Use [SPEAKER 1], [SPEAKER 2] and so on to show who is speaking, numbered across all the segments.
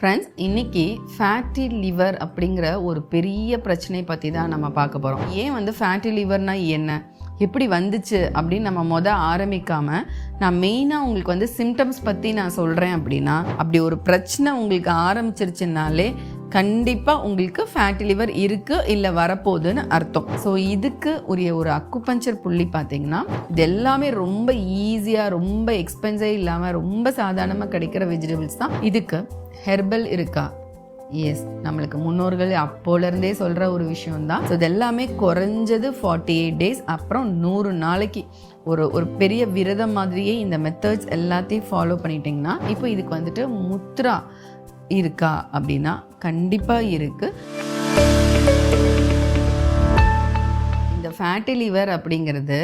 [SPEAKER 1] Friends இன்னைக்கு fatty liver அப்படிங்கிற ஒரு பெரிய பிரச்சனை பற்றி தான் நம்ம பார்க்க போகிறோம் ஏன் வந்து ஃபேட்டி லிவர்னா என்ன? எப்படி வந்துச்சு அப்படின்னு நம்ம மொதல் ஆரம்பிக்காமல் நான் மெயினாக உங்களுக்கு வந்து சிம்டம்ஸ் பற்றி நான் சொல்கிறேன் அப்படின்னா அப்படி ஒரு பிரச்சனை உங்களுக்கு ஆரம்பிச்சிருச்சுனாலே கண்டிப்பாக உங்களுக்கு ஃபேட்டி லிவர் இருக்குது இல்லை வரப்போகுதுன்னு அர்த்தம். ஸோ இதுக்கு உரிய ஒரு அக்குபஞ்சர் புள்ளி பார்த்தீங்கன்னா இது எல்லாமே ரொம்ப ஈஸியாக ரொம்ப எக்ஸ்பென்சிவ் இல்லாமல் ரொம்ப சாதாரணமாக கிடைக்கிற வெஜிடபிள்ஸ் தான். இதுக்கு ஹெர்பல் இருக்கா? எஸ் நம்மளுக்கு முன்னோர்கள் அப்போலேருந்தே சொல்கிற ஒரு விஷயம் தான் ஸோ இது எல்லாமே குறைஞ்சது ஃபார்ட்டி எயிட் டேஸ் அப்புறம் நூறு நாளைக்கு ஒரு ஒரு பெரிய விரதம் மாதிரியே இந்த மெத்தட்ஸ் எல்லாத்தையும் ஃபாலோ பண்ணிட்டீங்கன்னா இப்போ இதுக்கு வந்துட்டு முத்ரா இருக்கா அப்படின்னா கண்டிப்பாக இருக்குது இந்த ஃபேட்டி லிவர் அப்படிங்கிறது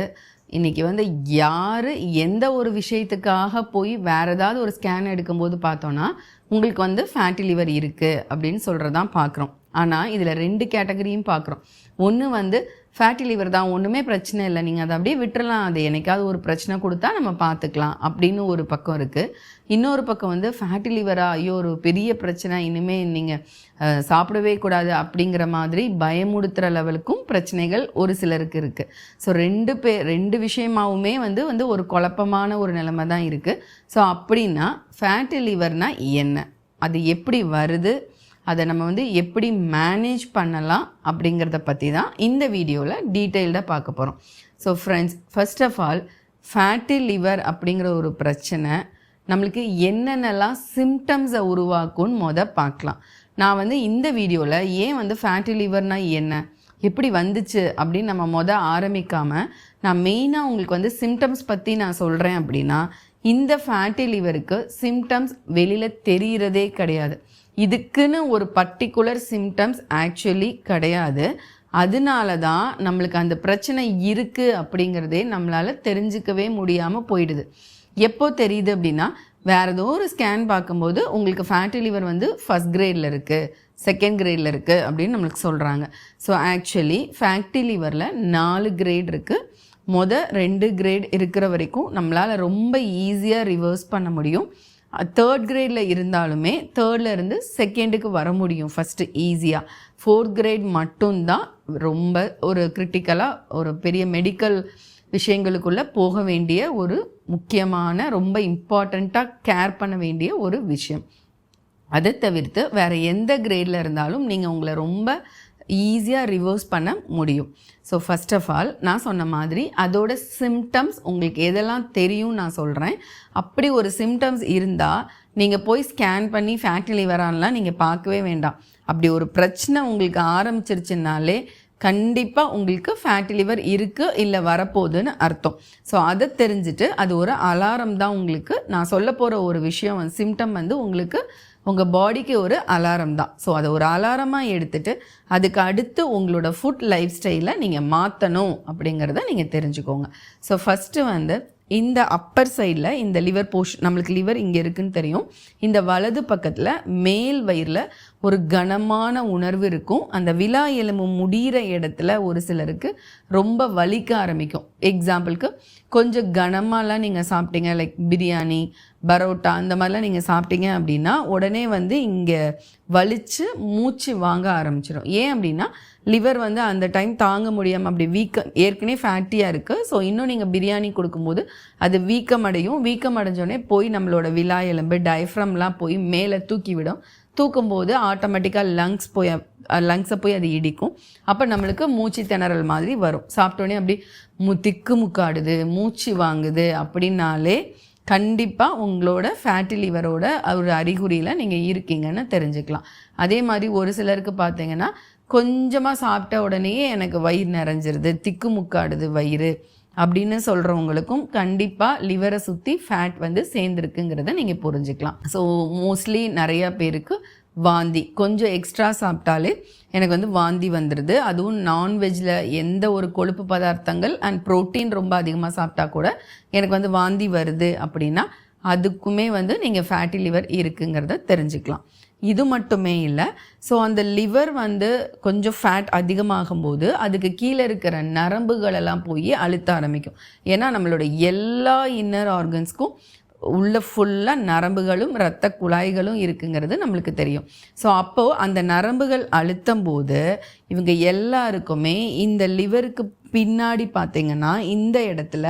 [SPEAKER 1] இன்றைக்கி வந்து யார் எந்த ஒரு விஷயத்துக்காக போய் வேறு ஏதாவது ஒரு ஸ்கேன் எடுக்கும்போது பார்த்தோன்னா உங்களுக்கு வந்து ஃபேட்டி லிவர் இருக்குது அப்படின்னு சொல்கிறதான் பார்க்குறோம். ஆனால் இதில் ரெண்டு கேட்டகரியும் பார்க்குறோம். ஒன்று வந்து ஃபேட்டி லிவர் தான் ஒன்றுமே பிரச்சனை இல்லை. நீங்கள் அதை அப்படியே விட்டுறலாம். அது என்னைக்காவது ஒரு பிரச்சனை கொடுத்தா நம்ம பார்த்துக்கலாம் அப்படின்னு ஒரு பக்கம் இருக்குது இன்னொரு பக்கம் வந்து ஃபேட்டி லிவரா ஐயோ ஒரு பெரிய பிரச்சனை. இனிமேல் நீங்கள் சாப்பிடவே கூடாது அப்படிங்கிற மாதிரி பயமுடுத்துகிற லெவலுக்கும் பிரச்சனைகள் ஒரு சிலருக்கு இருக்குது ஸோ ரெண்டு பே ரெண்டு விஷயமாவுமே வந்து வந்து ஒரு குழப்பமான ஒரு நிலைமை தான் இருக்குது ஸோ அப்படின்னா ஃபேட்டி லிவர்னால் என்ன? அது எப்படி வருது? அதை நம்ம வந்து எப்படி மேனேஜ் பண்ணலாம் அப்படிங்கிறத பற்றி தான் இந்த வீடியோவில் டீட்டெயில்டாக பார்க்க போகிறோம் so friends first of all fatty liver அப்படிங்கிற ஒரு பிரச்சனை நம்மளுக்கு என்னென்னலாம் சிம்டம்ஸை உருவாக்கும்னு மொதல் பார்க்கலாம். நான் வந்து இந்த வீடியோவில் ஏன் வந்து ஃபேட்டி லிவர்னால் என்ன எப்படி வந்துச்சு அப்படின்னு நம்ம மொதல் ஆரம்பிக்காமல் நான் மெயினாக உங்களுக்கு வந்து சிம்டம்ஸ் பற்றி நான் சொல்கிறேன் அப்படின்னா இந்த ஃபேட்டி லிவருக்கு சிம்டம்ஸ் வெளியில் தெரிகிறதே கிடையாது. இதுக்குன்னு ஒரு பர்டிகுலர் சிம்டம்ஸ் ஆக்சுவலி கிடையாது. அதனால தான் நம்மளுக்கு அந்த பிரச்சனை இருக்குது அப்படிங்கிறதே நம்மளால் தெரிஞ்சுக்கவே முடியாமல் போயிடுது. எப்போ தெரியுது அப்படின்னா வேறு ஏதோ ஒரு ஸ்கேன் பார்க்கும்போது உங்களுக்கு ஃபேட்டி லிவர் வந்து ஃபஸ்ட் கிரேடில் இருக்குது செகண்ட் கிரேடில் இருக்குது அப்படின்னு நம்மளுக்கு சொல்கிறாங்க ஸோ ஆக்சுவலி ஃபேட்டி லிவரில் நாலு கிரேட் இருக்குது மொதல் ரெண்டு கிரேட் இருக்கிற வரைக்கும் நம்மளால் ரொம்ப ஈஸியாக ரிவர்ஸ் பண்ண முடியும். தேர்ட் கிரேடில் இருந்தாலுமே தேர்ட்லேருந்து செகண்டுக்கு வர முடியும். ஃபஸ்ட்டு ஈஸியாக ஃபோர்த் கிரேட் மட்டும்தான் ரொம்ப ஒரு கிரிட்டிக்கலாக ஒரு பெரிய மெடிக்கல் விஷயங்களுக்குள்ளே போக வேண்டிய ஒரு முக்கியமான ரொம்ப இம்பார்ட்டண்ட்டாக கேர் பண்ண வேண்டிய ஒரு விஷயம். அதை தவிர்த்து வேறு எந்த கிரேடில் இருந்தாலும் நீங்கள் உங்களை ரொம்ப ஈஸியாக ரிவர்ஸ் பண்ண முடியும். ஸோ ஃபஸ்ட் ஆஃப் ஆல் நான் சொன்ன மாதிரி அதோட சிம்டம்ஸ் உங்களுக்கு எதெல்லாம் தெரியும் நான் சொல்கிறேன் அப்படி ஒரு சிம்டம்ஸ் இருந்தால் நீங்கள் போய் ஸ்கேன் பண்ணி ஃபேட்டி லிவரான்லாம் நீங்கள் பார்க்கவே வேண்டாம். அப்படி ஒரு பிரச்சனை உங்களுக்கு ஆரம்பிச்சிருச்சுனாலே கண்டிப்பாக உங்களுக்கு ஃபேட்டி லிவர் இருக்குது இல்லை வரப்போகுதுன்னு அர்த்தம். ஸோ அதை தெரிஞ்சுட்டு அது ஒரு அலாரம் தான் உங்களுக்கு. நான் சொல்ல போகிற ஒரு விஷயம் சிம்டம் வந்து உங்களுக்கு உங்கள் பாடிக்கு ஒரு அலாரம் தான். ஸோ அதை ஒரு அலாரமாக எடுத்துட்டு அதுக்கு அடுத்து உங்களோட ஃபுட் லைஃப் ஸ்டைலை நீங்கள் மாற்றணும் அப்படிங்கிறத நீங்கள் தெரிஞ்சுக்கோங்க. ஸோ ஃபஸ்ட்டு வந்து இந்த அப்பர் சைடில் இந்த லிவர் போர்ஷன் நம்மளுக்கு லிவர் இங்கே இருக்குன்னு தெரியும். இந்த வலது பக்கத்தில் மேல் வயிறில் ஒரு கனமான உணர்வு இருக்கும். அந்த விழா எலும்பு முடிகிற இடத்துல ஒரு சிலருக்கு ரொம்ப வலிக்க ஆரம்பிக்கும். எக்ஸாம்பிளுக்கு கொஞ்சம் கனமாலாம் நீங்கள் சாப்பிட்டீங்க லைக் பிரியாணி பரோட்டா அந்த மாதிரிலாம் நீங்கள் சாப்பிட்டீங்க அப்படின்னா உடனே வந்து இங்கே வலித்து மூச்சு வாங்க ஆரம்பிச்சிடும் ஏன் அப்படின்னா லிவர் வந்து அந்த டைம் தாங்க முடியாமல் அப்படி வீக்கம் ஏற்கனவே ஃபேட்டியாக இருக்குது ஸோ இன்னும் நீங்கள் பிரியாணி கொடுக்கும்போது அது வீக்கம் அடையும் வீக்கம் அடைஞ்சோடனே போய் நம்மளோட விழா எலும்பு டயஃப்ரம்லாம் போய் மேலே தூக்கி விடும் தூக்கும்போது ஆட்டோமேட்டிக்காக லங்ஸ் போய் லங்ஸை போய் அது இடிக்கும். அப்போ நம்மளுக்கு மூச்சு திணறல் மாதிரி வரும். சாப்பிட்டோன்னே அப்படி மு திக்கு முக்காடுது மூச்சு வாங்குது அப்படின்னாலே கண்டிப்பாக உங்களோட ஃபேட்டி லிவரோட ஒரு அறிகுறியில் நீங்கள் இருக்கீங்கன்னு தெரிஞ்சுக்கலாம். அதே மாதிரி ஒரு சிலருக்கு பார்த்தீங்கன்னா கொஞ்சமாக சாப்பிட்ட உடனேயே எனக்கு வயிறு நிறைஞ்சிருது திக்கு முக்காடுது வயிறு. அப்படின்னு சொல்கிறவங்களுக்கும் கண்டிப்பாக லிவரை சுற்றி ஃபேட் வந்து சேர்ந்துருக்குங்கிறத நீங்கள் புரிஞ்சுக்கலாம். ஸோ மோஸ்ட்லி நிறையா பேருக்கு வாந்தி. கொஞ்சம் எக்ஸ்ட்ரா சாப்பிட்டாலே எனக்கு வந்து வாந்தி வந்துடுது அதுவும் நான்வெஜ்ஜில் எந்த ஒரு கொழுப்பு பதார்த்தங்கள் அண்ட் ப்ரோட்டீன் ரொம்ப அதிகமாக சாப்பிட்டா கூட எனக்கு வந்து வாந்தி வருது அப்படின்னா அதுக்குமே வந்து நீங்கள் ஃபேட்டி லிவர் இருக்குங்கிறத தெரிஞ்சுக்கலாம். இது மட்டுமே இல்லை. ஸோ அந்த லிவர் வந்து கொஞ்சம் ஃபேட் அதிகமாகும்போது அதுக்கு கீழே இருக்கிற நரம்புகளெல்லாம் போய் அழுத்த ஆரம்பிக்கும். ஏன்னா நம்மளோட எல்லா இன்னர் ஆர்கன்ஸ்க்கும் உள்ள ஃபுல்லாக நரம்புகளும் இரத்த குழாய்களும் இருக்குங்கிறது நம்மளுக்கு தெரியும். ஸோ அப்போது அந்த நரம்புகள் அழுத்தம் போது இவங்க எல்லாருக்குமே இந்த லிவருக்கு பின்னாடி பார்த்தீங்கன்னா இந்த இடத்துல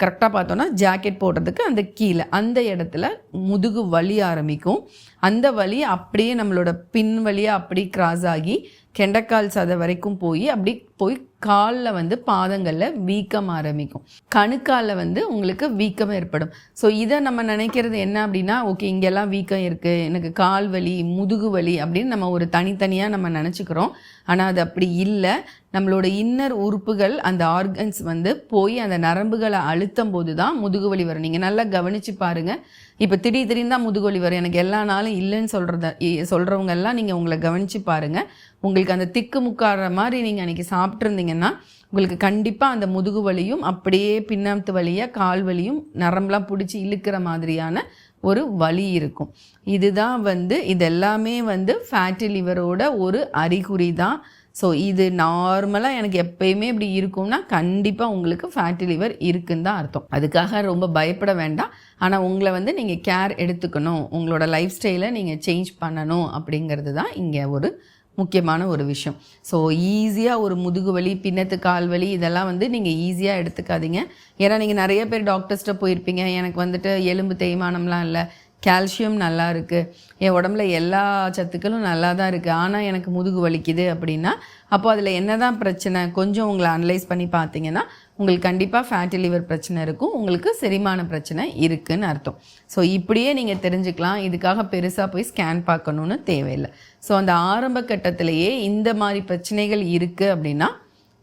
[SPEAKER 1] கரெக்டாக பார்த்தோன்னா ஜாக்கெட் போடுறதுக்கு அந்த கீழே அந்த இடத்துல முதுகு வலி ஆரம்பிக்கும். அந்த வலி அப்படியே நம்மளோட பின் வழியாக அப்படி கிராஸ் ஆகி கெண்டைக்கால் சதை வரைக்கும் போய் அப்படி போய் காலில் வந்து பாதங்களில் வீக்கம் ஆரம்பிக்கும். கணுக்காலில் வந்து உங்களுக்கு வீக்கம் ஏற்படும். ஸோ இதை நம்ம நினைக்கிறது என்ன அப்படின்னா ஓகே இங்கெல்லாம் வீக்கம் இருக்குது எனக்கு கால் வலி முதுகு வலி அப்படின்னு நம்ம ஒரு தனித்தனியாக நம்ம நினச்சிக்கிறோம். ஆனால் அது அப்படி இல்லை. நம்மளோட இன்னர் உறுப்புகள் அந்த ஆர்கன்ஸ் வந்து போய் அந்த நரம்புகளை அழுத்தும் போது தான் முதுகு வலி வரும். நீங்கள் நல்லா கவனித்து பாருங்கள் இப்போ திடீர் திடீர்னு தான் முதுகு வலி வரும். எனக்கு எல்லா நாளும் இல்லைன்னு சொல்கிறத சொல்கிறவங்க எல்லாம் நீங்கள் உங்களை கவனித்து பாருங்கள் உங்களுக்கு அந்த திக்கு முக்காடுற மாதிரி நீங்கள் அன்றைக்கி சாப்பிட்ருந்தீங்கன்னா உங்களுக்கு கண்டிப்பாக அந்த முதுகு வலியும் அப்படியே பின்னத்து வலியாக கால் வலியும் நரம்பெலாம் பிடிச்சி இழுக்கிற மாதிரியான ஒரு வலி இருக்கும். இதுதான் வந்து இதெல்லாமே வந்து ஃபேட்டி லிவரோட ஒரு அறிகுறி தான். ஸோ இது நார்மலாக எனக்கு எப்பயுமே இப்படி இருக்கும்னா கண்டிப்பாக உங்களுக்கு ஃபேட்டி லிவர் இருக்குன்னு தான் அர்த்தம். அதுக்காக ரொம்ப பயப்பட வேண்டாம். ஆனால் உங்களை வந்து நீங்கள் கேர் எடுத்துக்கணும். உங்களோட லைஃப் ஸ்டைலை நீங்கள் சேஞ்ச் பண்ணணும் அப்படிங்கிறது தான் இங்கே ஒரு முக்கியமான ஒரு விஷயம். ஸோ ஈஸியாக ஒரு முதுகு வலி பின்னத்து கால் வலி இதெல்லாம் வந்து நீங்கள் ஈஸியாக எடுத்துக்காதீங்க. ஏன்னா நீங்கள் நிறைய பேர் டாக்டர்ஸ்ட்ட போயிருப்பீங்க. எனக்கு வந்துட்டு எலும்பு தேய்மானம்லாம் இல்லை. கால்சியம் நல்லா இருக்குது என் உடம்புல எல்லா சத்துக்களும் நல்லா தான் இருக்குது ஆனால் எனக்கு முதுகு வலிக்குது அப்படின்னா அப்போ அதில் என்ன தான் பிரச்சனை? கொஞ்சம் உங்களை அனலைஸ் பண்ணி பார்த்தீங்கன்னா உங்களுக்கு கண்டிப்பாக ஃபேட்டி லிவர் பிரச்சனை இருக்கும். உங்களுக்கு செரிமான பிரச்சனை இருக்குதுன்னு அர்த்தம். ஸோ இப்படியே நீங்கள் தெரிஞ்சுக்கலாம். இதுக்காக பெருசாக போய் ஸ்கேன் பார்க்கணுன்னு தேவையில்லை. ஸோ அந்த ஆரம்ப கட்டத்திலேயே இந்த மாதிரி பிரச்சனைகள் இருக்குது அப்படின்னா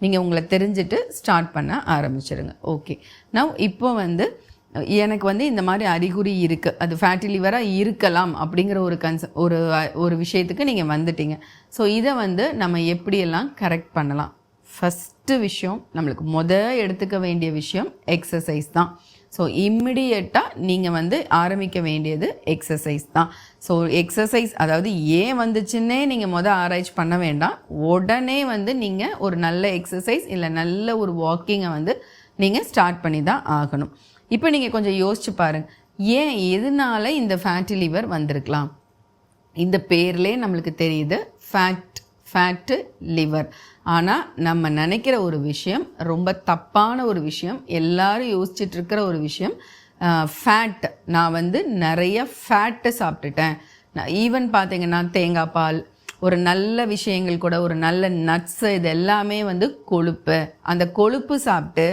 [SPEAKER 1] நீங்கள் உங்களை தெரிஞ்சுட்டு ஸ்டார்ட் பண்ண ஆரம்பிச்சிடுங்க ஓகே நான் இப்போ வந்து எனக்கு வந்து இந்த மாதிரி அறிகுறி இருக்குது அது ஃபேட்டி லிவராக இருக்கலாம் அப்படிங்கிற ஒரு கன்ச ஒரு ஒரு விஷயத்துக்கு நீங்கள் வந்துட்டீங்க. ஸோ இதை வந்து நம்ம எப்படியெல்லாம் கரெக்ட் பண்ணலாம்? ஃபஸ்ட்டு விஷயம் நம்மளுக்கு முத எடுத்துக்க வேண்டிய விஷயம் எக்ஸசைஸ் தான். ஸோ இம்மிடியட்டாக நீங்கள் வந்து ஆரம்பிக்க வேண்டியது எக்ஸசைஸ் தான். ஸோ எக்ஸசைஸ் அதாவது ஏன் வந்துச்சுன்னே நீங்கள் மொதல் ஆராய்ச்சி பண்ண வேண்டாம். உடனே வந்து நீங்கள் ஒரு நல்ல எக்ஸசைஸ் இல்லை நல்ல ஒரு வாக்கிங்கை வந்து நீங்கள் ஸ்டார்ட் பண்ணி தான் ஆகணும். இப்போ நீங்கள் கொஞ்சம் யோசிச்சு பாருங்கள் ஏன் எதனால இந்த ஃபேட்டி லிவர் வந்திருக்கலாம்? இந்த பேர்லே நம்மளுக்கு தெரியுது ஃபேட் ஃபேட்டு லிவர் ஆனால் நம்ம நினைக்கிற ஒரு விஷயம் ரொம்ப தப்பான ஒரு விஷயம் எல்லாரும் யோசிச்சுட்டு இருக்கிற ஒரு விஷயம் ஃபேட் நான் வந்து நிறைய ஃபேட்டை சாப்பிட்டுட்டேன். நான் ஈவன் பார்த்தீங்கன்னா தேங்காய் பால் ஒரு நல்ல விஷயங்கள் கூட ஒரு நல்ல நட்ஸு இது எல்லாமே வந்து கொழுப்பு. அந்த கொழுப்பு சாப்பிட்டு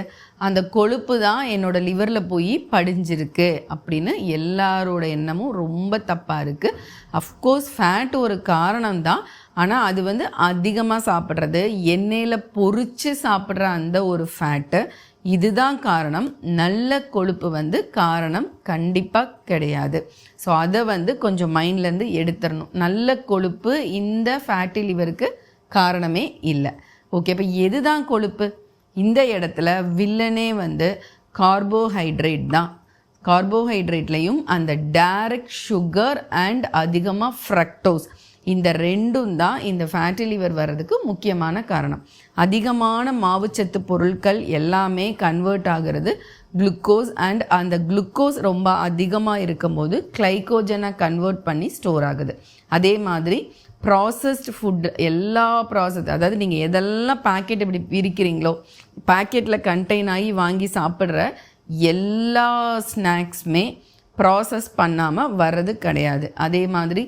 [SPEAKER 1] அந்த கொழுப்பு தான் என்னோட லிவரில் போய் படிஞ்சிருக்கு அப்படின்னு எல்லாரோட எண்ணமும் ரொம்ப தப்பாக இருக்குது அஃப்கோர்ஸ் ஃபேட் ஒரு காரணம் தான். ஆனால் அது வந்து அதிகமாக சாப்பிட்றது எண்ணெயில் பொறிச்சு சாப்பிட்ற அந்த ஒரு ஃபேட்டு இதுதான் காரணம். நல்ல கொழுப்பு வந்து காரணம் கண்டிப்பாக கிடையாது. ஸோ அதை வந்து கொஞ்சம் மைண்ட்லேருந்து எடுத்துடணும். நல்ல கொழுப்பு இந்த ஃபேட்டி லிவருக்கு காரணமே இல்லை. ஓகே இப்போ எதுதான் கொழுப்பு? இந்த இடத்துல வில்லனே வந்து கார்போஹைட்ரேட் தான். கார்போஹைட்ரேட்லேயும் அந்த டைரக்ட் சுகர் அண்ட் அதிகமாக ஃப்ரக்டோஸ் இந்த ரெண்டும் தான் இந்த ஃபேட்டி லிவர் வர்றதுக்கு முக்கியமான காரணம். அதிகமான மாவுச்சத்து பொருட்கள் எல்லாமே கன்வெர்ட் ஆகிறது குளுக்கோஸ் அண்ட் அந்த குளுக்கோஸ் ரொம்ப அதிகமாக இருக்கும்போது கிளைகோஜனை கன்வெர்ட் பண்ணி ஸ்டோர் ஆகுது. அதே மாதிரி ப்ராசஸ்ட் ஃபுட் எல்லா ப்ராசஸ் அதாவது நீங்கள் எதெல்லாம் பேக்கெட் இப்படி பிரிக்கிறீங்களோ பாக்கெட்டில் கண்டெயின் ஆகி வாங்கி சாப்பிட்ற எல்லா ஸ்நாக்ஸுமே ப்ராசஸ் பண்ணாமல் வர்றது கிடையாது. அதே மாதிரி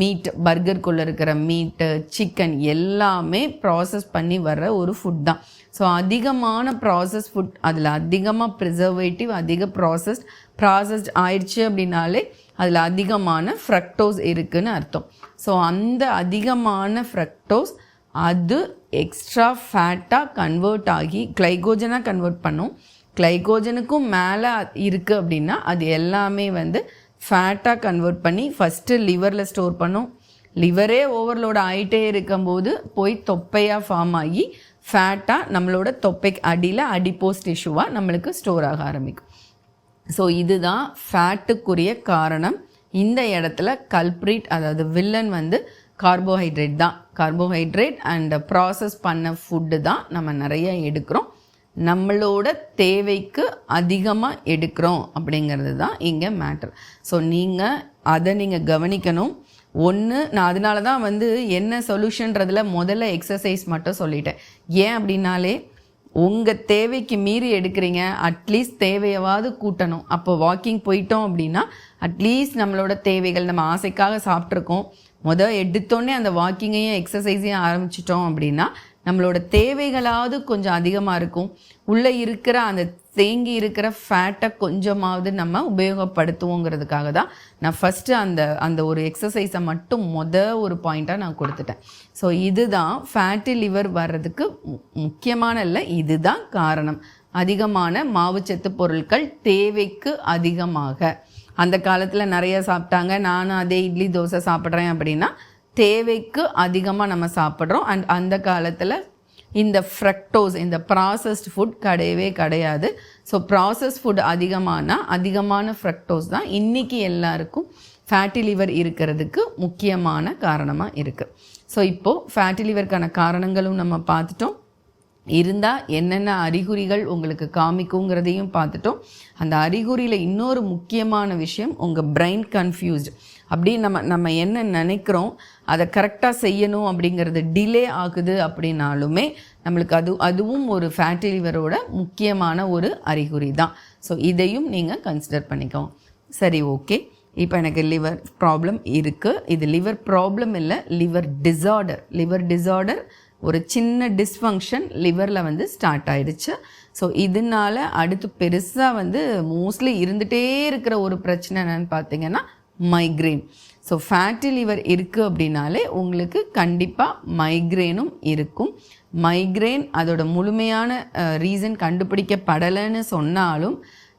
[SPEAKER 1] மீட் பர்கருக்குள்ளே இருக்கிற மீட்டு சிக்கன் எல்லாமே ப்ராசஸ் பண்ணி வர்ற ஒரு ஃபுட் தான். ஸோ அதிகமான ப்ராசஸ் ஃபுட் அதில் அதிகமாக ப்ரிசர்வேட்டிவ் அதிக ப்ராசஸ் ப்ராசஸ்ட் ஆயிடுச்சு அப்படின்னாலே அதில் அதிகமான ஃப்ரக்டோஸ் இருக்குதுன்னு அர்த்தம். ஸோ அந்த அதிகமான ஃப்ரக்டோஸ் அது எக்ஸ்ட்ரா ஃபேட்டாக கன்வெர்ட் ஆகி கிளைகோஜனாக கன்வெர்ட் பண்ணும். கிளைகோஜனுக்கும் மேலே இருக்குது அப்படின்னா அது எல்லாமே வந்து ஃபேட்டாக கன்வெர்ட் பண்ணி ஃபஸ்ட்டு லிவரில் ஸ்டோர் பண்ணும். லிவரே ஓவர்லோட் ஆகிட்டே இருக்கும்போது போய் தொப்பையாக ஃபார்ம் ஆகி ஃபேட்டாக நம்மளோட தொப்பைக்கு அடியில் அடிப்போஸ் டிஷ்யூவாக நம்மளுக்கு ஸ்டோர் ஆக ஆரம்பிக்கும். ஸோ இதுதான் ஃபேட்டுக்குரிய காரணம். இந்த இடத்துல கல்ப்ரிட் அதாவது வில்லன் வந்து கார்போஹைட்ரேட் தான். கார்போஹைட்ரேட் அண்ட் ப்ராசஸ் பண்ண ஃபுட்டு தான் நம்ம நிறைய எடுக்கிறோம். நம்மளோட தேவைக்கு அதிகமாக எடுக்கிறோம் அப்படிங்கிறது தான் இங்கே மேட்டர் ஸோ நீங்கள் அதை நீங்கள் கவனிக்கணும். ஒன்று நான் அதனால தான் வந்து என்ன சொல்யூஷன்றதில் முதல்ல எக்ஸசைஸ் மட்டும் சொல்லிட்டேன். ஏன் அப்படின்னாலே உங்கள் தேவைக்கு மீறி எடுக்கிறீங்க. அட்லீஸ்ட் தேவையாவது கூட்டணும். அப்போ வாக்கிங் போயிட்டோம் அப்படின்னா அட்லீஸ்ட் நம்மளோட தேவைகள் நம்ம ஆசைக்காக சாப்பிட்ருக்கோம் மொதல் எடுத்தோடனே அந்த வாக்கிங்கையும் எக்ஸசைஸையும் ஆரம்பிச்சிட்டோம் அப்படின்னா நம்மளோட தேவைகளாவது கொஞ்சம் அதிகமாக இருக்கும். உள்ளே இருக்கிற அந்த தேங்கி இருக்கிற ஃபேட்டை கொஞ்சமாவது நம்ம உபயோகப்படுத்துவோங்கிறதுக்காக தான் நான் ஃபஸ்ட்டு அந்த அந்த ஒரு எக்ஸசைஸை மட்டும் மொத ஒரு பாயிண்ட்டாக நான் கொடுத்துட்டேன். ஸோ இதுதான் ஃபேட்டி லிவர் வர்றதுக்கு மு- முக்கியமான இல்லை இதுதான் காரணம். அதிகமான மாவுச்சத்து பொருட்கள் தேவைக்கு அதிகமாக. அந்த காலத்தில் நிறைய சாப்பிட்டாங்க. நானும் அதே இட்லி தோசை சாப்பிட்றேன் அப்படின்னா தேவைக்கு அதிகமாக நம்ம சாப்பிட்றோம். அண்ட் அந்த காலத்தில் இந்த ஃப்ரக்டோஸ் இந்த ப்ராசஸ்ட் ஃபுட் கிடையவே கிடையாது. ஸோ ப்ராசஸ் ஃபுட் அதிகமானால் அதிகமான ஃப்ரக்டோஸ் தான் இன்றைக்கி எல்லாருக்கும் ஃபேட்டி லிவர் இருக்கிறதுக்கு முக்கியமான காரணமாக இருக்குது ஸோ இப்போது ஃபேட்டி லிவருக்கான காரணங்களும் நம்ம பார்த்துட்டோம். இருந்தால் என்னென்ன அறிகுறிகள் உங்களுக்கு காமிக்குங்கிறதையும் பார்த்துட்டோம். அந்த அறிகுறியில் இன்னொரு முக்கியமான விஷயம் உங்கள் பிரெயின் கன்ஃபியூஸ்டு அப்படி நம்ம நம்ம என்ன நினைக்கிறோம் அதை கரெக்டாக செய்யணும் அப்படிங்கிறது டிலே ஆகுது அப்படின்னாலுமே நம்மளுக்கு அது அதுவும் ஒரு ஃபேட்டி லிவரோட முக்கியமான ஒரு அறிகுறி தான். ஸோ இதையும் நீங்கள் கன்சிடர் பண்ணிக்கோங்க. சரி ஓகே இப்போ எனக்கு லிவர் ப்ராப்ளம் இருக்குது இது லிவர் ப்ராப்ளம் இல்லை லிவர் டிசார்டர் லிவர் டிசார்டர் ஒரு சின்ன டிஸ்ஃபங்க்ஷன் லிவரில் வந்து ஸ்டார்ட் ஆயிடுச்சு. ஸோ இதனால அடுத்து பெருசாக வந்து மோஸ்ட்லி இருந்துகிட்டே இருக்கிற ஒரு பிரச்சனை என்னன்னு பார்த்தீங்கன்னா மைக்ரேன் ஸோ ஃபேட்டி லிவர் இருக்குது அப்படின்னாலே உங்களுக்கு கண்டிப்பாக மைக்ரேனும் இருக்கும். மைக்ரேன் அதோட முழுமையான ரீசன் கண்டுபிடிக்கப்படலைன்னு சொன்னாலும்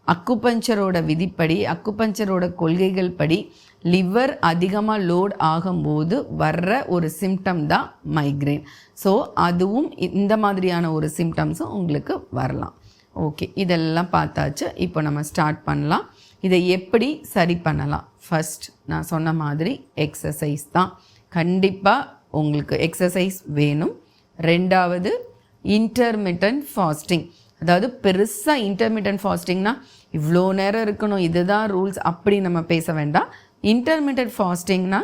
[SPEAKER 1] அக்குபஞ்சரோட விதிப்படி அக்குபஞ்சரோட கொள்கைகள் படி லிவர் அதிகமாக லோட் ஆகும்போது வர்ற ஒரு சிம்டம் தான் மைக்ரேன் ஸோ அதுவும் இந்த மாதிரியான ஒரு சிம்டம்ஸும் உங்களுக்கு வரலாம். ஓகே இதெல்லாம் பார்த்தாச்சு. இப்போ நம்ம ஸ்டார்ட் பண்ணலாம். இதை எப்படி சரி பண்ணலாம்? ஃபஸ்ட் நான் சொன்ன மாதிரி எக்ஸசைஸ் தான். கண்டிப்பாக உங்களுக்கு எக்ஸசைஸ் வேணும். ரெண்டாவது இன்டர்மிட்டன்ட் ஃபாஸ்டிங் அதாவது பெருசாக இன்டர்மிட்டன்ட் ஃபாஸ்டிங்னா இவ்வளோ நேரம் இருக்கணும். இதுதான் ரூல்ஸ் அப்படி நம்ம பேச வேண்டாம். இன்டர்மிட்டன்ட் ஃபாஸ்டிங்னா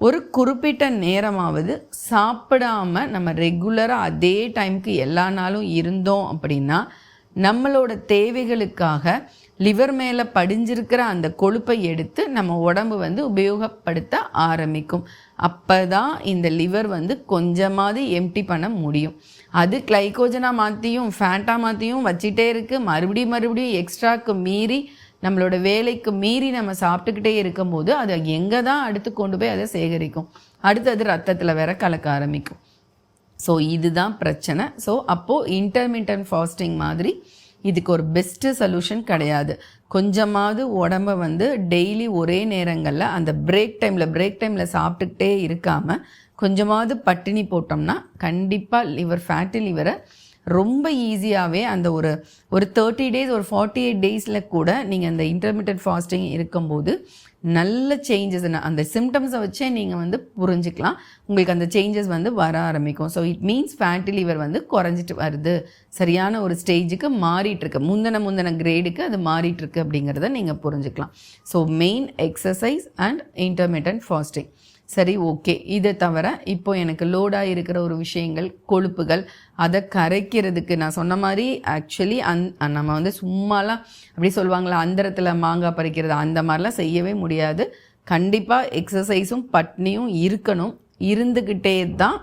[SPEAKER 1] ஒரு குறிப்பிட்ட நேரமாவது சாப்பிடாம நம்ம ரெகுலராக அதே டைம்க்கு எல்லா நாளும் இருந்தோம் அப்படின்னா நம்மளோட தேவைகளுக்காக லிவர் மேலே படிஞ்சிருக்கிற அந்த கொழுப்பை எடுத்து நம்ம உடம்பு வந்து உபயோகப்படுத்த ஆரம்பிக்கும். அப்போ தான் இந்த லிவர் வந்து கொஞ்சமாவது எம்டி பண்ண முடியும். அது கிளைகோஜனாக மாற்றியும் ஃபேட்டாக மாற்றியும் வச்சிட்டே இருக்குது மறுபடியும் மறுபடியும் எக்ஸ்ட்ராக்கு மீறி நம்மளோட வேலைக்கு மீறி நம்ம சாப்பிட்டுக்கிட்டே இருக்கும்போது அதை எங்கே தான் அடுத்து கொண்டு போய் அதை சேகரிக்கும். அடுத்து அது ரத்தத்தில் வேற கலக்க ஆரம்பிக்கும். ஸோ இதுதான் பிரச்சனை. ஸோ அப்போது இன்டர்மீடியன் ஃபாஸ்டிங் மாதிரி இதுக்கு ஒரு பெஸ்ட்டு சொல்யூஷன் கிடையாது. கொஞ்சமாவது உடம்ப வந்து டெய்லி ஒரே நேரங்களில் அந்த பிரேக் டைமில் பிரேக் டைமில் சாப்பிட்டுக்கிட்டே இருக்காமல் கொஞ்சமாவது பட்டினி போட்டோம்னா கண்டிப்பாக லிவர் ஃபேட்டி லிவரை ரொம்ப ஈஸியாகவே அந்த ஒரு ஒரு தேர்ட்டி டேஸ் ஒரு ஃபார்ட்டி எயிட் டேஸில் கூட நீங்கள் அந்த இன்டர்மீடியட் ஃபாஸ்டிங் இருக்கும்போது நல்ல சேஞ்சஸ் அந்த சிம்டம்ஸை வச்சே நீங்கள் வந்து புரிஞ்சுக்கலாம். உங்களுக்கு அந்த சேஞ்சஸ் வந்து வர ஆரம்பிக்கும். So it means fatty liver வந்து குறைஞ்சிட்டு வருது. சரியான ஒரு ஸ்டேஜுக்கு மாறிட்டுருக்கு. முந்தின முந்தின கிரேடுக்கு அது மாறிட்டுருக்கு அப்படிங்கிறத நீங்கள் புரிஞ்சுக்கலாம். So main exercise and intermittent fasting சரி ஓகே. இதை தவிர இப்போ எனக்கு லோடாக இருக்கிற ஒரு விஷயங்கள் கொழுப்புகள் அதை கரைக்கிறதுக்கு நான் சொன்ன மாதிரி ஆக்சுவலி அந் நம்ம வந்து சும்மாலாம் அப்படி சொல்லுவாங்களா அந்தரத்தில் மாங்காய் பறிக்கிறது அந்த மாதிரிலாம் செய்யவே முடியாது. கண்டிப்பாக எக்ஸசைஸும் பட்னியும் இருக்கணும். இருந்துக்கிட்டே தான்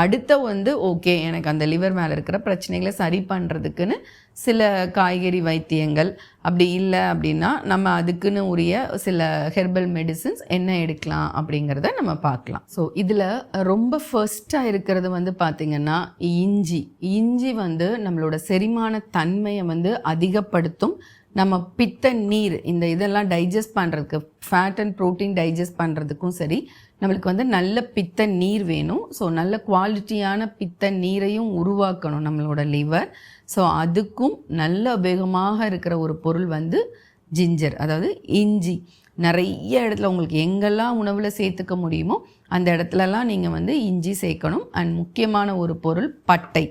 [SPEAKER 1] அடுத்த வந்து ஓகே எனக்கு அந்த லிவர் மேலே இருக்கிற பிரச்சனைகளை சரி பண்ணுறதுக்குன்னு சில காய்கறி வைத்தியங்கள் அப்படி இல்லை அப்படின்னா நம்ம அதுக்குன்னு உரிய சில ஹெர்பல் மெடிசின்ஸ் என்ன எடுக்கலாம் அப்படிங்கிறத நம்ம பார்க்கலாம். ஸோ இதில் ரொம்ப ஃபர்ஸ்ட்டாக இருக்கிறது வந்து பார்த்திங்கன்னா இஞ்சி. இஞ்சி வந்து நம்மளோட செரிமான தன்மையை வந்து அதிகப்படுத்தும் நம்ம பித்த நீர் இந்த இதெல்லாம் டைஜஸ்ட் பண்ணுறதுக்கு ஃபேட் அண்ட் ப்ரோட்டீன் டைஜஸ்ட் பண்ணுறதுக்கும் சரி நம்மளுக்கு வந்து நல்ல பித்த நீர் வேணும். ஸோ நல்ல குவாலிட்டியான பித்த நீரையும் உருவாக்கணும் நம்மளோட லிவர் ஸோ அதுக்கும் நல்ல உபயோகமாக இருக்கிற ஒரு பொருள் வந்து ஜிஞ்சர் அதாவது இஞ்சி. நிறைய இடத்துல உங்களுக்கு எங்கெல்லாம் உணவில் சேர்த்துக்க முடியுமோ அந்த இடத்துலலாம் நீங்கள் வந்து இஞ்சி சேர்க்கணும். அண்ட் முக்கியமான ஒரு பொருள் பட்டை.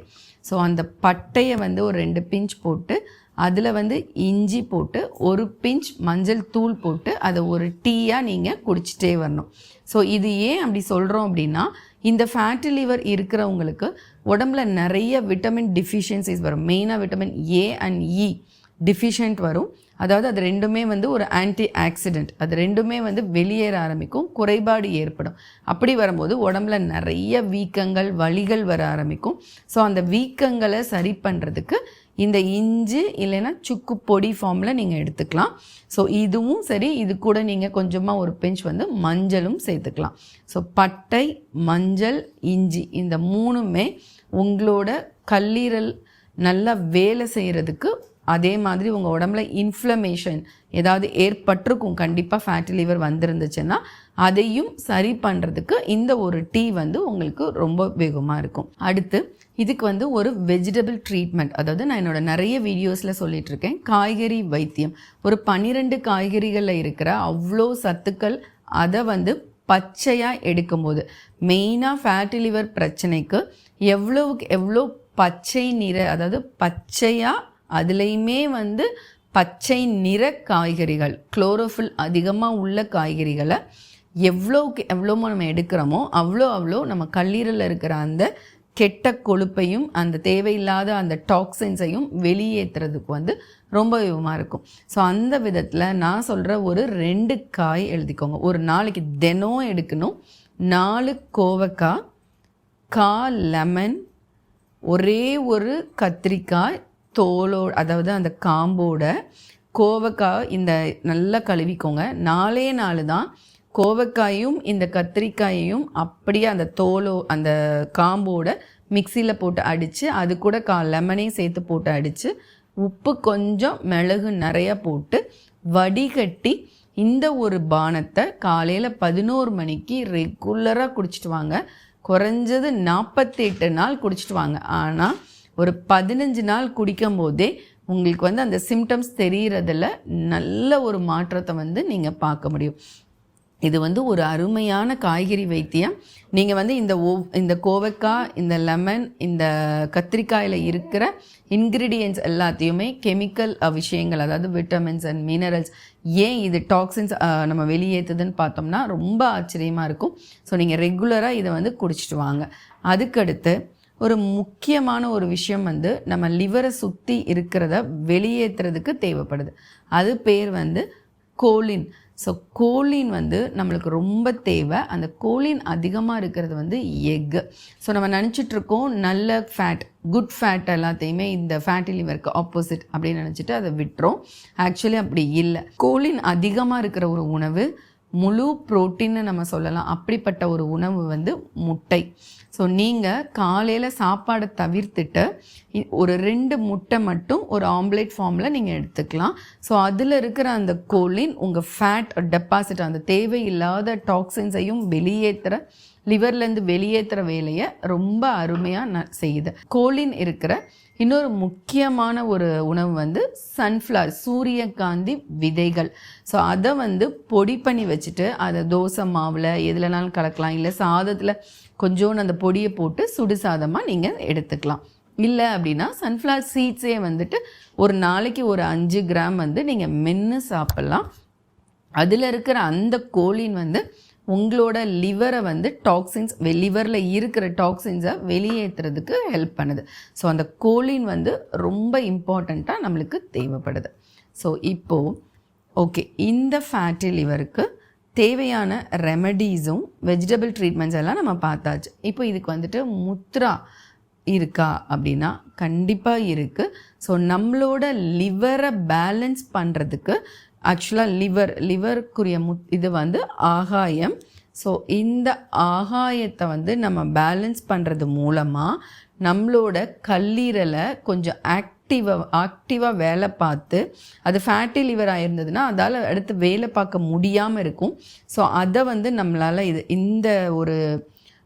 [SPEAKER 1] ஸோ அந்த பட்டையை வந்து ஒரு ரெண்டு பிஞ்ச் போட்டு அதில் வந்து இஞ்சி போட்டு ஒரு பிஞ்ச் மஞ்சள் தூள் போட்டு அதை ஒரு டீயாக நீங்கள் குடிச்சிட்டே வரணும். ஸோ இது ஏன் அப்படி சொல்கிறோம் அப்படின்னா இந்த ஃபேட்டி லிவர் இருக்கிறவங்களுக்கு உடம்புல நிறைய விட்டமின் டிஃபிஷியன்சிஸ் வரும். மெயினாக vitamin A and E deficient வரும். அதாவது அது ரெண்டுமே வந்து ஒரு ஆன்டி ஆக்சிடென்ட் அது ரெண்டுமே வந்து வெளியேற ஆரம்பிக்கும் குறைபாடு ஏற்படும். அப்படி வரும்போது உடம்புல நிறைய வீக்கங்கள் வலிகள் வர ஆரம்பிக்கும். ஸோ அந்த வீக்கங்களை சரி பண்ணுறதுக்கு இந்த இஞ்சி இல்லைன்னா சுக்கு பொடி ஃபார்மில் நீங்கள் எடுத்துக்கலாம். ஸோ இதுவும் சரி இது கூட நீங்கள் கொஞ்சமாக ஒரு பெஞ்ச் வந்து மஞ்சளும் சேர்த்துக்கலாம். ஸோ பட்டை மஞ்சள் இஞ்சி இந்த மூணுமே உங்களோட கல்லீரல் நல்லா வேலை செய்கிறதுக்கு அதே மாதிரி உங்கள் உடம்புல இன்ஃப்ளமேஷன் ஏதாவது ஏற்பட்டிருக்கும் கண்டிப்பாக ஃபேட்டி லிவர் வந்திருந்துச்சுன்னா அதையும் சரி பண்ணுறதுக்கு இந்த ஒரு டீ வந்து உங்களுக்கு ரொம்ப வேகமாக இருக்கும். அடுத்து இதுக்கு வந்து ஒரு வெஜிடபிள் ட்ரீட்மெண்ட் அதாவது நான் என்னோட நிறைய வீடியோஸில் சொல்லிகிட்ருக்கேன் காய்கறி வைத்தியம். ஒரு பன்னிரெண்டு காய்கறிகளில் இருக்கிற அவ்வளோ சத்துக்கள் அதை வந்து பச்சையாக எடுக்கும்போது மெயினாக ஃபேட்டி லிவர் பிரச்சனைக்கு எவ்வளோவுக்கு எவ்வளோ பச்சை நிற அதாவது பச்சையாக அதுலேயுமே வந்து பச்சை நிற காய்கறிகள் குளோரோஃபில் அதிகமாக உள்ள காய்கறிகளை எவ்வளோக்கு எவ்வளோ நம்ம எடுக்கிறோமோ அவ்வளோ அவ்வளோ நம்ம கல்லீரலில் இருக்கிற அந்த கெட்ட கொழுப்பையும் அந்த தேவையில்லாத அந்த டாக்ஸின்ஸையும் வெளியேற்றுறதுக்கு வந்து ரொம்ப விதமாக இருக்கும். ஸோ அந்த விதத்தில் நான் சொல்கிற ஒரு ரெண்டு காய் எழுதிக்கோங்க. ஒரு நாளைக்கு தினம் எடுக்கணும். நாலு கோவக்காய் கா லெமன் ஒரே ஒரு கத்திரிக்காய் தோலோ அதாவது அந்த காம்போட கோவக்காய் இந்த நல்லா கழுவிக்கோங்க. நாலே நாள் தான் கோவக்காயும் இந்த கத்திரிக்காயையும் அப்படியே அந்த தோலோ அந்த காம்போட மிக்சியில் போட்டு அடித்து அது கூட கா லெமனையும் சேர்த்து போட்டு அடித்து உப்பு கொஞ்சம் மிளகு நிறையா போட்டு வடிகட்டி இந்த ஒரு பானத்தை காலையில் பதினோரு மணிக்கு ரெகுலராக குடிச்சிட்டு வாங்க. குறைஞ்சது நாற்பத்தெட்டு நாள் குடிச்சிட்டு வாங்க. ஆனால் ஒரு பதினஞ்சு நாள் குடிக்கும் போதே உங்களுக்கு வந்து அந்த சிம்டம்ஸ் தெரிகிறதில் நல்ல ஒரு மாற்றத்தை வந்து நீங்கள் பார்க்க முடியும். இது வந்து ஒரு அருமையான காய்கறி வைத்தியம். நீங்கள் வந்து இந்த ஓ இந்த கோவக்காய் இந்த லெமன் இந்த கத்திரிக்காயில் இருக்கிற இன்க்ரீடியன்ஸ் எல்லாத்தையுமே கெமிக்கல் விஷயங்கள் அதாவது விட்டமின்ஸ் அண்ட் மினரல்ஸ் ஏன் இது டாக்ஸின்ஸ் நம்ம வெளியேற்றுதுன்னு பார்த்தோம்னா ரொம்ப ஆச்சரியமாக இருக்கும். ஸோ நீங்கள் ரெகுலராக இதை வந்து குடிச்சிட்டு வாங்க. அதுக்கடுத்து ஒரு முக்கியமான ஒரு விஷயம் வந்து நம்ம லிவரை சுற்றி இருக்கிறத வெளியேற்றுறதுக்கு தேவைப்படுது. அது பேர் வந்து கோலின். ஸோ கோலின் வந்து நம்மளுக்கு ரொம்ப தேவை. அந்த கோலின் அதிகமாக இருக்கிறது வந்து எக்கு ஸோ நம்ம நினச்சிட்ருக்கோம் நல்ல ஃபேட் குட் ஃபேட் எல்லாத்தையுமே இந்த ஃபேட்டி லிவருக்கு ஆப்போசிட் அப்படின்னு நினச்சிட்டு அதை விட்டுரும் ஆக்சுவலி அப்படி இல்லை. கோலின் அதிகமாக இருக்கிற ஒரு உணவு முழு புரோட்டீன்னு நம்ம சொல்லலாம். அப்படிப்பட்ட ஒரு உணவு வந்து முட்டை. ஸோ நீங்கள் காலையில் சாப்பாடை தவிர்த்துட்டு ஒரு ரெண்டு முட்டை மட்டும் ஒரு ஆம்லேட் ஃபார்மில் நீங்கள் எடுத்துக்கலாம். ஸோ அதில் இருக்கிற அந்த கோலின் உங்கள் ஃபேட் டெபாசிட் அந்த தேவையில்லாத டாக்ஸின்ஸையும் வெளியேற்றுற லிவர்லேருந்து வெளியேற்றுற வேலையை ரொம்ப அருமையாக ந செய்யுது. கோலின் இருக்கிற இன்னொரு முக்கியமான ஒரு உணவு வந்து சன்ஃப்ளவர் சூரியகாந்தி விதைகள். ஸோ அதை வந்து பொடி பண்ணி வச்சுட்டு அதை தோசை மாவில் எதுலனாலும் கலக்கலாம். இல்லை சாதத்தில் கொஞ்சோண்டு அந்த பொடியை போட்டு சுடு சாதமாக நீங்கள் எடுத்துக்கலாம். இல்லை அப்படின்னா சன்ஃப்ளவர் சீட்ஸே வந்துட்டு ஒரு நாளைக்கு ஒரு அஞ்சு கிராம் வந்து நீங்கள் மென்று சாப்பிட்லாம். அதில் இருக்கிற அந்த கோழின் வந்து உங்களோட லிவரை வந்து டாக்ஸின்ஸ் லிவரில் இருக்கிற டாக்ஸின்ஸை வெளியேற்றுறதுக்கு ஹெல்ப் பண்ணுது. ஸோ அந்த கோலின் வந்து ரொம்ப இம்பார்ட்டண்ட்டாக நம்மளுக்கு தேவைப்படுது. ஸோ இப்போது ஓகே இந்த ஃபேட்டி லிவருக்கு தேவையான ரெமடிஸும் வெஜிடபிள் ட்ரீட்மெண்ட்ஸ் எல்லாம் நம்ம பார்த்தாச்சு. இப்போ இதுக்கு வந்துட்டு முத்ரா இருக்கா அப்படின்னா கண்டிப்பாக இருக்குது ஸோ நம்மளோட லிவரை பேலன்ஸ் பண்ணுறதுக்கு ஆக்சுவலாக லிவர் லிவருக்குரிய மு இது வந்து ஆகாயம். ஸோ இந்த ஆகாயத்தை வந்து நம்ம பேலன்ஸ் பண்ணுறது மூலமாக நம்மளோட கல்லீரலை கொஞ்சம் ஆக்டிவாக ஆக்டிவாக வேலை பார்த்து அது ஃபேட்டி லிவர் ஆயிருந்ததுன்னா அதால் அடுத்து வேலை பார்க்க முடியாமல் இருக்கும். ஸோ அதை வந்து நம்மளால் இது இந்த ஒரு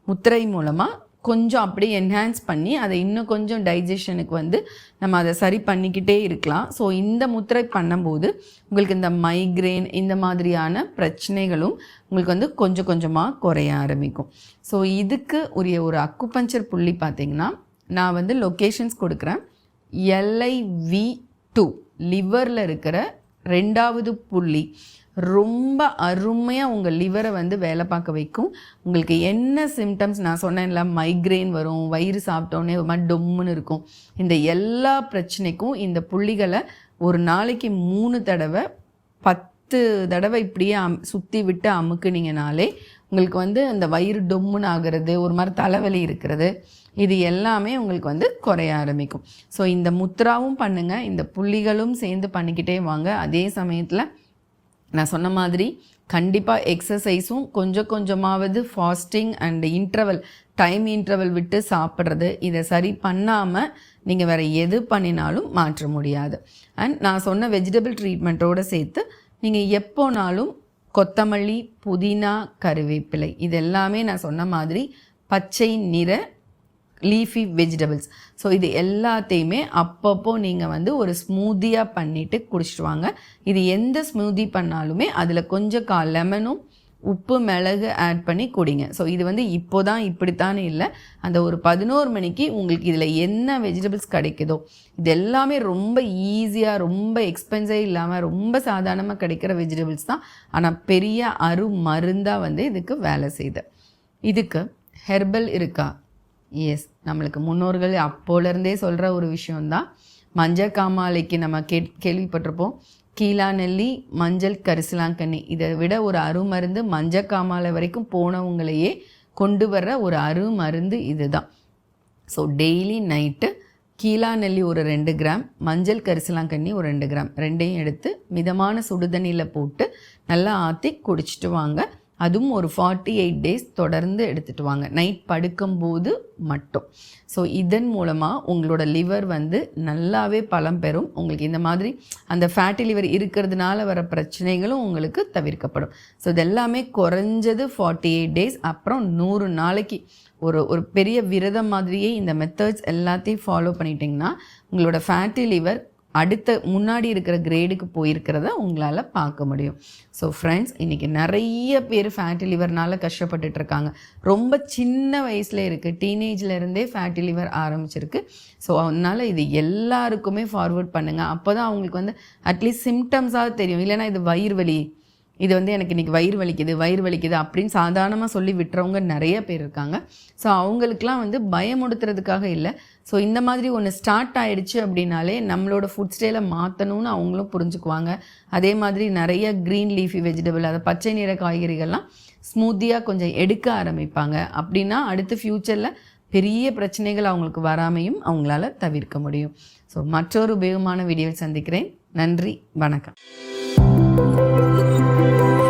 [SPEAKER 1] முத்திரை மூலமாக கொஞ்சம் அப்படியே என்ஹான்ஸ் பண்ணி அதை இன்னும் கொஞ்சம் டைஜஷனுக்கு வந்து நம்ம அதை சரி பண்ணிக்கிட்டே இருக்கலாம். ஸோ இந்த முத்திரை பண்ணும்போது உங்களுக்கு இந்த மைக்ரேன் இந்த மாதிரியான பிரச்சனைகளும் உங்களுக்கு வந்து கொஞ்சம் கொஞ்சமாக குறைய ஆரம்பிக்கும். ஸோ இதுக்கு உரிய ஒரு அக்குபஞ்சர் புள்ளி பார்த்திங்கன்னா நான் வந்து லொக்கேஷன்ஸ் கொடுக்குறேன். எல்ஐவி டூ லிவரில் இருக்கிற ரெண்டாவது புள்ளி. ரொம்ப அருமையாக உங்கள் லிவரை வந்து வேலை பார்க்க வைக்கும். உங்களுக்கு என்ன சிம்டம்ஸ் நான் சொன்னேன்ல மைக்ரெயின் வரும் வயிறு சாப்பிட்டோன்னே ஒரு மாதிரி டொம்முன்னு இருக்கும். இந்த எல்லா பிரச்சனைக்கும் இந்த புள்ளிகளை ஒரு நாளைக்கு மூணு தடவை பத்து தடவை இப்படியே அம் சுற்றி விட்டு அமுக்குனீங்கனாலே உங்களுக்கு வந்து அந்த வயிறு டொம்முன்னு ஆகிறது ஒரு மாதிரி தலைவலி இருக்கிறது. இது எல்லாமே உங்களுக்கு வந்து குறைய ஆரம்பிக்கும். ஸோ இந்த முத்ராவும் பண்ணுங்கள் இந்த புள்ளிகளும் சேர்ந்து பண்ணிக்கிட்டே வாங்க. அதே சமயத்தில் நான் சொன்ன மாதிரி கண்டிப்பாக எக்ஸசைஸும் கொஞ்சம் கொஞ்சமாவது fasting and interval time interval விட்டு சாப்பிட்றது. இதை சரி பண்ணாமல் நீங்கள் வேறு எது பண்ணினாலும் மாற்ற முடியாது. அண்ட் நான் சொன்ன வெஜிடபிள் ட்ரீட்மெண்ட்டோடு சேர்த்து நீங்கள் எப்போனாலும் கொத்தமல்லி புதினா கருவேப்பிலை இது எல்லாமே நான் சொன்ன மாதிரி பச்சை நிற லீஃபி வெஜிடபிள்ஸ் ஸோ இது எல்லாத்தையுமே அப்பப்போ நீங்கள் வந்து ஒரு ஸ்மூதியாக பண்ணிவிட்டு குடிச்சிட்டு வாங்க. இது எந்த ஸ்மூதி பண்ணாலுமே அதில் கொஞ்சம் கா லெமனும் உப்பு மிளகு ஆட் பண்ணி குடிங்க. ஸோ இது வந்து இப்போ தான் இப்படித்தானே இல்லை. அந்த ஒரு பதினோரு மணிக்கு உங்களுக்கு இதில் என்ன வெஜிடபிள்ஸ் கிடைக்குதோ இது எல்லாமே ரொம்ப ஈஸியாக ரொம்ப எக்ஸ்பென்சிவ் இல்லாமல் ரொம்ப சாதாரணமாக கிடைக்கிற வெஜிடபிள்ஸ் தான். ஆனால் பெரிய அரு மருந்தாக வந்து இதுக்கு வேலை செய்யுது. இதுக்கு ஹெர்பல் இருக்கா? எஸ் நம்மளுக்கு முன்னோர்கள் அப்போலேருந்தே சொல்கிற ஒரு விஷயந்தான் மஞ்சள் காமாலைக்கு நம்ம கே கேள்விப்பட்டிருப்போம். கீழா நெல்லி மஞ்சள் கரிசலாங்கண்ணி. இதை விட ஒரு அருமருந்து மஞ்சள் காமாலை வரைக்கும் போனவங்களையே கொண்டு வர்ற ஒரு அருமருந்து இதுதான். ஸோ டெய்லி நைட்டு கீழா நெல்லி ஒரு ரெண்டு கிராம் மஞ்சள் கரிசலாங்கண்ணி ஒரு ரெண்டு கிராம். ரெண்டையும் எடுத்து மிதமான சுடுதண்ணியில் போட்டு நல்லா ஆற்றி குடிச்சிட்டு வாங்க. அதுவும் ஒரு ஃபார்ட்டி எயிட் டேஸ் தொடர்ந்து எடுத்துகிட்டு வாங்க. நைட் படுக்கும்போது மட்டும். ஸோ இதன் மூலமாக உங்களோட லிவர் வந்து நல்லாவே பலம் பெறும். உங்களுக்கு இந்த மாதிரி அந்த ஃபேட்டி லிவர் இருக்கிறதுனால வர பிரச்சனைகளும் உங்களுக்கு தவிர்க்கப்படும். ஸோ இதெல்லாமே குறைஞ்சது ஃபார்ட்டி எயிட் டேஸ் அப்புறம் நூறு நாளைக்கு ஒரு ஒரு பெரிய விரதம் மாதிரியே இந்த மெத்தட்ஸ் எல்லாத்தையும் ஃபாலோ பண்ணிட்டிங்கன்னா உங்களோட ஃபேட்டி லிவர் அடுத்த முன்னாடி இருக்கிற கிரேடுக்கு போயிருக்கிறத உங்களால் பார்க்க முடியும். ஸோ ஃப்ரெண்ட்ஸ் இன்றைக்கி நிறைய பேர் ஃபேட்டி லிவர்னால் கஷ்டப்பட்டுட்டு இருக்காங்க. ரொம்ப சின்ன வயசில் இருக்குது டீனேஜ்லேருந்தே ஃபேட்டி லிவர் ஆரம்பிச்சிருக்கு. ஸோ அதனால் இது எல்லாருக்குமே ஃபார்வர்ட் பண்ணுங்கள் அப்போ தான் அவங்களுக்கு வந்து அட்லீஸ்ட் சிம்டம்ஸாக தெரியும். இல்லைனா இது வயிறு வலி இது வந்து எனக்கு இன்றைக்கி வயிறு வலிக்குது வயிறு வலிக்குது அப்படின்னு சாதாரணமாக சொல்லி விட்டுறவங்க நிறைய பேர் இருக்காங்க. ஸோ அவங்களுக்குலாம் வந்து பயமுடுத்துறதுக்காக இல்லை. ஸோ இந்த மாதிரி ஒன்று ஸ்டார்ட் ஆகிடுச்சு அப்படின்னாலே நம்மளோட ஃபுட் ஸ்டைலை மாற்றணும்னு அவங்களும் புரிஞ்சுக்குவாங்க. அதே மாதிரி நிறைய க்ரீன் லீஃபி வெஜிடபிள் அதை பச்சை நிற காய்கறிகள்லாம் ஸ்மூத்தியாக கொஞ்சம் எடுக்க ஆரம்பிப்பாங்க. அப்படின்னா அடுத்து ஃப்யூச்சரில் பெரிய பிரச்சனைகள் அவங்களுக்கு வராமையும் அவங்களால தவிர்க்க முடியும். ஸோ மற்றொரு உபயோகமான வீடியோவில் சந்திக்கிறேன். நன்றி வணக்கம். 嗯。